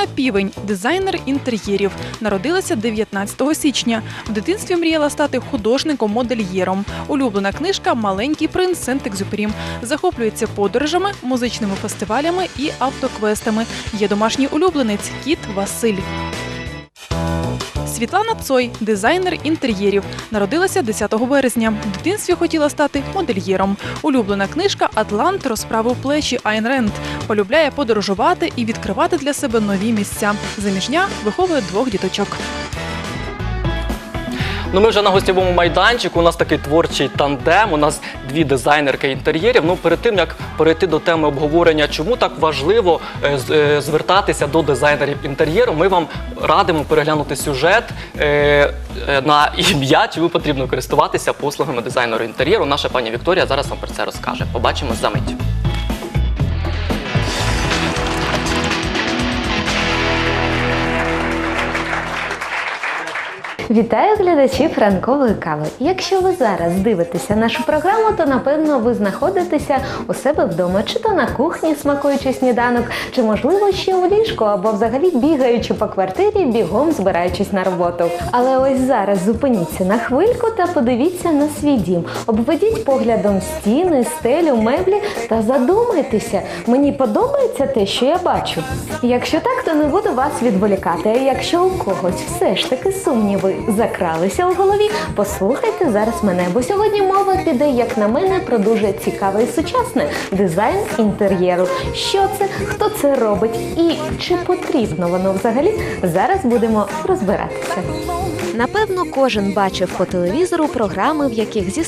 Світлана Півень, дизайнер інтер'єрів, народилася 19 січня. В дитинстві мріяла стати художником-модельєром. Улюблена книжка Маленький принц Сент-Екзюпері. Захоплюється подорожами, музичними фестивалями і автоквестами. Є домашній улюбленець кіт Василь. Світлана Цой, дизайнер інтер'єрів, народилася 10 березня. В дитинстві хотіла стати модельєром. Улюблена книжка Атлант розправив плечі Айн Ренд. Полюбляє подорожувати і відкривати для себе нові місця. Заміжня виховує двох діточок. Ну, ми вже на гостєвому майданчику. У нас такий творчий тандем. У нас дві дизайнерки інтер'єрів. Ну, перед тим як перейти до теми обговорення, чому так важливо е, е, звертатися до дизайнерів інтер'єру, ми вам радимо переглянути сюжет е, на ім'я, ви потрібно користуватися послугами дизайнера інтер'єру. Наша пані Вікторія зараз вам про це розкаже. Побачимось за мить. Вітаю глядачів ранкової кави. Якщо ви зараз дивитеся нашу програму, то напевно ви знаходитеся у себе вдома, чи то на кухні, смакуючи сніданок, чи можливо ще у ліжку, або взагалі бігаючи по квартирі, бігом збираючись на роботу. Але ось зараз зупиніться на хвильку та подивіться на свій дім. Обведіть поглядом стіни, стелю, меблі та задумайтеся, мені подобається те, що я бачу. Якщо так, то не буду вас відволікати. А якщо у когось все ж таки сумніви закралися у голові, послухайте зараз мене, бо сьогодні мова піде, як на мене, про дуже цікаве і сучасне дизайн інтер'єру. Що це, хто це робить і чи потрібно воно взагалі? Зараз будемо розбиратися. Напевно, кожен бачив по телевізору програми, в яких зі